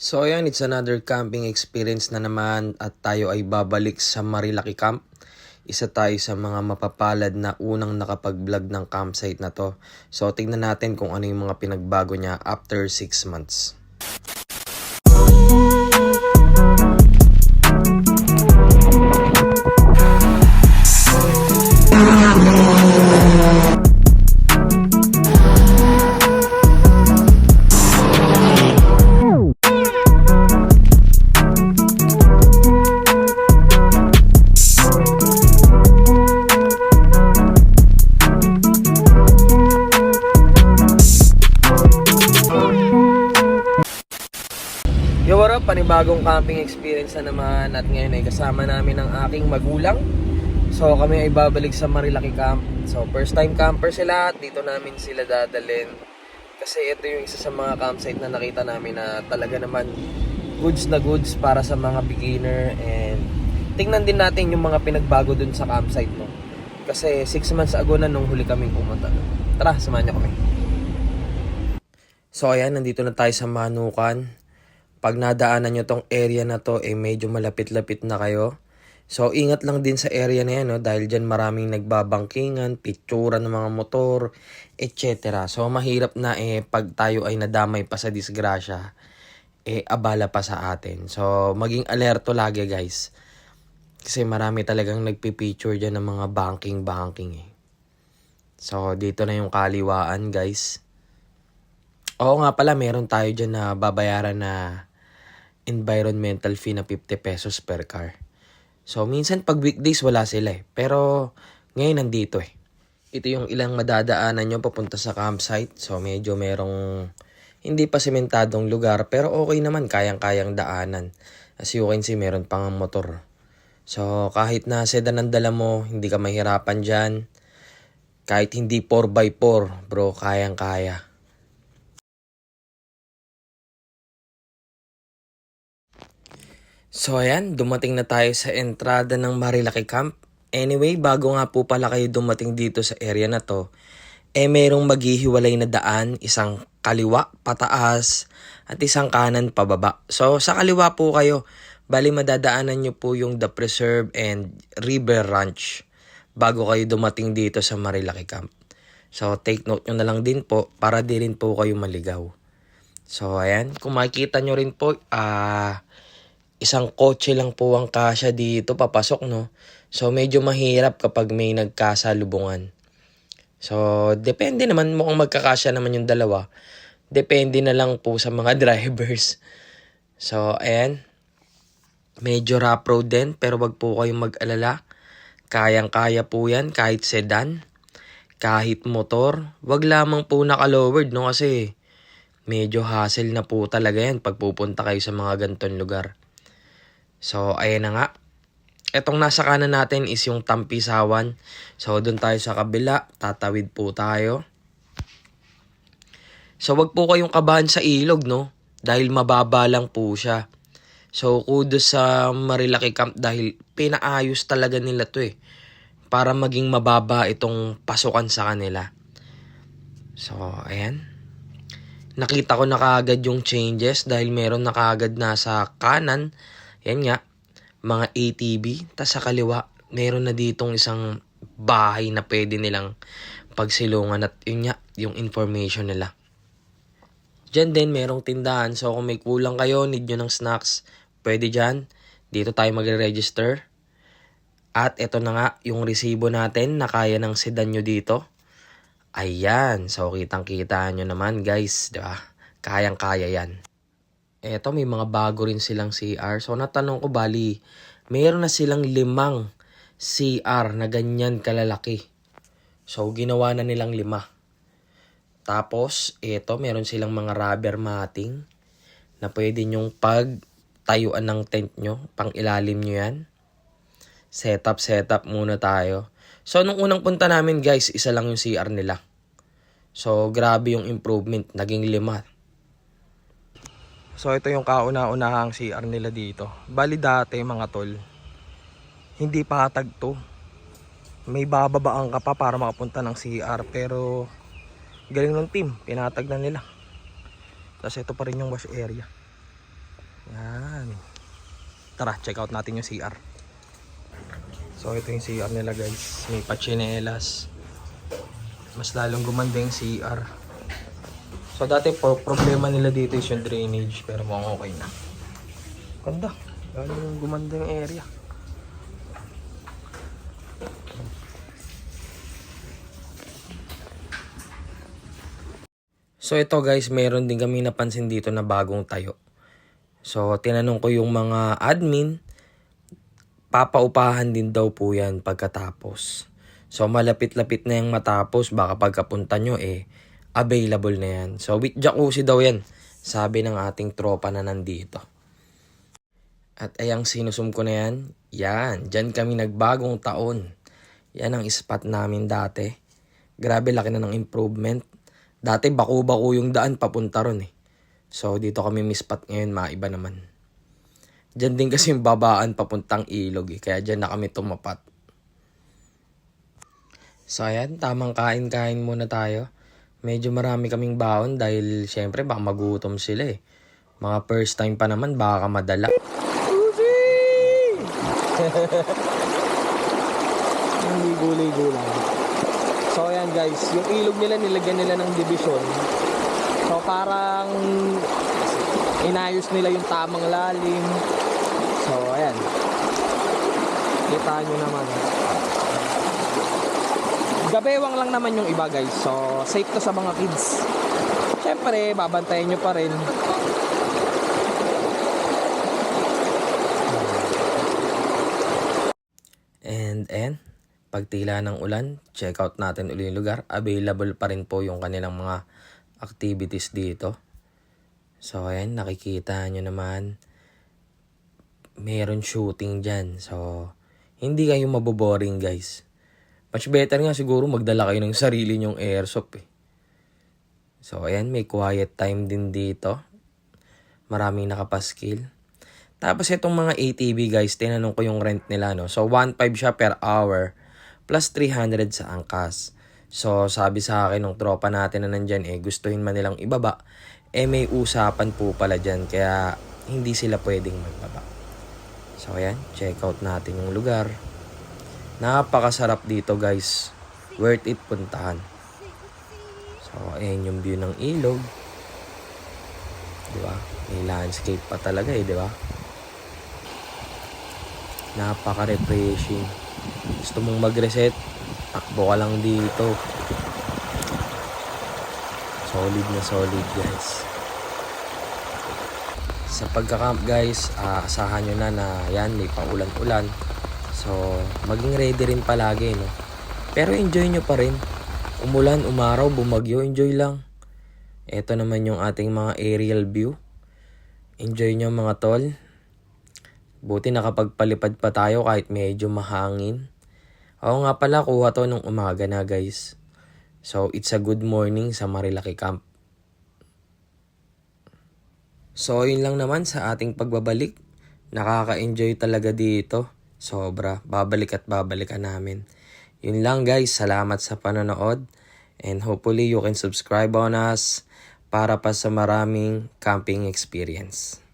So ayan, it's another camping experience na naman at tayo ay babalik sa Marilaki Camp. Isa tayo sa mga mapapalad na unang nakapag-vlog ng campsite na to. So tingnan natin kung ano yung mga pinagbago niya after 6 months. Panibagong camping experience na naman at ngayon ay kasama namin ang aking magulang. So kami ay babalik sa Marilaki Camp. So first time camper sila at dito namin sila dadalhin. Kasi ito yung isa sa mga campsite na nakita namin na talaga naman goods na goods para sa mga beginner and tingnan din natin yung mga pinagbago dun sa campsite no. Kasi 6 months ago na nung huli kaming pumunta. Tara, samahan niyo kami. So ayan, nandito na tayo sa Manukan pag nadaanan nyo tong area na to, eh medyo malapit-lapit na kayo. So, ingat lang din sa area na yan, no? dahil dyan maraming nagbabangkingan, pictura ng mga motor, etc. So, mahirap na eh, pag tayo ay nadamay pa sa disgrasya, eh, abala pa sa atin. So, maging alerto lagi, guys. Kasi marami talagang nagpipicture dyan ng mga banking-banking, eh. So, dito na yung kaliwaan, guys. Oo nga pala, meron tayo dyan na babayaran na environmental fee na 50 pesos per car. So, minsan pag weekdays wala sila eh. Pero, ngayon nandito eh. Ito yung ilang madadaanan nyo papunta sa campsite. So, medyo merong hindi pa sementadong lugar. Pero okay naman, kayang-kayang daanan. As you can see, meron pang motor. So, kahit na sedan ang dala mo, hindi ka mahirapan dyan. Kahit hindi 4x4, bro, kayang-kaya. So ayan, dumating na tayo sa entrada ng Marilaki Camp. Anyway, bago nga po pala kayo dumating dito sa area na to, eh merong maghihiwalay na daan, isang kaliwa, pataas, at isang kanan, pababa. So sa kaliwa po kayo, bali madadaanan nyo po yung The Preserve and River Ranch bago kayo dumating dito sa Marilaki Camp. So take note nyo na lang din po para di rin po kayo maligaw. So ayan, kung makikita nyo rin po, ah isang kotse lang po ang kasya dito papasok no. So medyo mahirap kapag may nagkasalubungan. So depende naman mukhang magkakasya naman yung dalawa. Depende na lang po sa mga drivers. So ayan. Medyo rough road din pero wag po kayong mag-alala. Kayang-kaya po yan kahit sedan, kahit motor. Wag lamang po naka-lowered no kasi medyo hassle na po talaga yan pag pupunta kayo sa mga ganitong lugar. So, ayan na nga. Etong nasa kanan natin is yung Tampisawan. So, doon tayo sa kabila. Tatawid po tayo. So, wag po kayong kabahan sa ilog, no? Dahil mababa lang po siya. So, kudos sa Marilaki Camp dahil pinaayos talaga nila to eh. Para maging mababa itong pasukan sa kanila. So, ayan. Nakita ko na kaagad yung changes dahil meron na kaagad na sa kanan yan nga, mga ATV. Tapos sa kaliwa, meron na ditong isang bahay na pwede nilang pagsilungan at yun nga, yung information nila. Diyan din, merong tindahan. So kung may kulang kayo, need nyo ng snacks, pwede dyan. Dito tayo magre-register. At ito na nga, yung resibo natin na kaya ng sedan nyo dito. Ayan. So kitang kita nyo naman guys. Diba? Kayang-kaya yan. Eto, may mga bago rin silang CR. So, natanong ko, bali, mayroon na silang limang CR na ganyan kalalaki. So, ginawa na nilang lima. Tapos, eto, meron silang mga rubber matting na pwede nyong pagtayuan ng tent nyo, pang ilalim nyo yan. Setup, setup muna tayo. So, nung unang punta namin, guys, isa lang yung CR nila. So, grabe yung improvement. Naging lima. So ito yung kauna-unahang CR nila dito. Bali dati mga tol, hindi patag to. May bababaan ka pa para makapunta ng CR pero galing ng team, pinatag na nila. Tapos ito pa rin yung wash area. Yan. Tara, check out natin yung CR. So, ito yung CR nila guys. May pachinelas. Mas lalong gumanda yung CR. So, dati po, problema nila dito is yung drainage. Pero mukhang okay na. Ganda. Lalong gumanda yung area. So ito guys, meron din kami napansin dito na bagong tayo. So tinanong ko yung mga admin, papaupahan din daw po yan pagkatapos. So malapit-lapit na yung matapos, baka pagkapunta nyo eh, available na yan. So with jacuzzi daw yan, sabi ng ating tropa na nandito. At ayang sinusum ko na yan, yan, dyan kami nagbagong taon. Yan ang spot namin dati. Grabe laki na ng improvement. Dati bako-bako yung daan papunta ron eh. So dito kami mispat ngayon, maiba naman. Diyan din kasi yung babaan papuntang ilog eh. Kaya dyan na kami tumapat. So ayan, tamang kain-kain muna tayo. Medyo marami kaming baon dahil syempre baka magutom sila eh. Mga first time pa naman baka madala. Ligo-ligo lang. So ayan guys, yung ilog nila nilagyan nila ng division. So parang inayos nila yung tamang lalim. So ayan. Kita nyo naman. Gabewang lang naman yung iba guys. So safe to sa mga kids. Siyempre, babantayan nyo pa rin. And and pagtila ng ulan, check out natin uli yung lugar. Available pa rin po yung kanilang mga activities dito. So ayan, nakikita nyo naman. Meron shooting dyan. So, hindi kayo maboboring guys. Much better nga siguro magdala kayo ng sarili nyong airsoft eh. So ayan, may quiet time din dito. Maraming nakapaskil. Tapos itong mga ATV guys, tinanong ko yung rent nila no. So 1.5 siya per hour plus 300 sa angkas. So sabi sa akin ng tropa natin na nandyan eh gustuhin man nilang ibaba eh may usapan po pala dyan kaya hindi sila pwedeng magbaba. So ayan, check out natin yung lugar. Napakasarap dito guys. Worth it puntahan. So ayan yung view ng ilog. Di ba? May landscape pa talaga eh, di ba? Napaka-refreshing. Gusto mong mag-reset, takbo ka lang dito. Solid na solid guys. Sa pagka-camp guys, ah, asahan nyo na na yan, may paulan-ulan. So, maging ready rin palagi, no? Pero enjoy nyo pa rin. Umulan, umaraw, bumagyo, enjoy lang. Ito naman yung ating mga aerial view. Enjoy nyo mga tol. Buti nakapagpalipad pa tayo kahit medyo mahangin. Oo nga pala, kuha to nung umaga na guys. So, it's a good morning sa Marilaki Camp. So, yun lang naman sa ating pagbabalik. Nakaka-enjoy talaga dito. Sobra. Babalik at babalikan namin. Yun lang guys. Salamat sa panonood. And hopefully you can subscribe on us para pa sa maraming camping experience.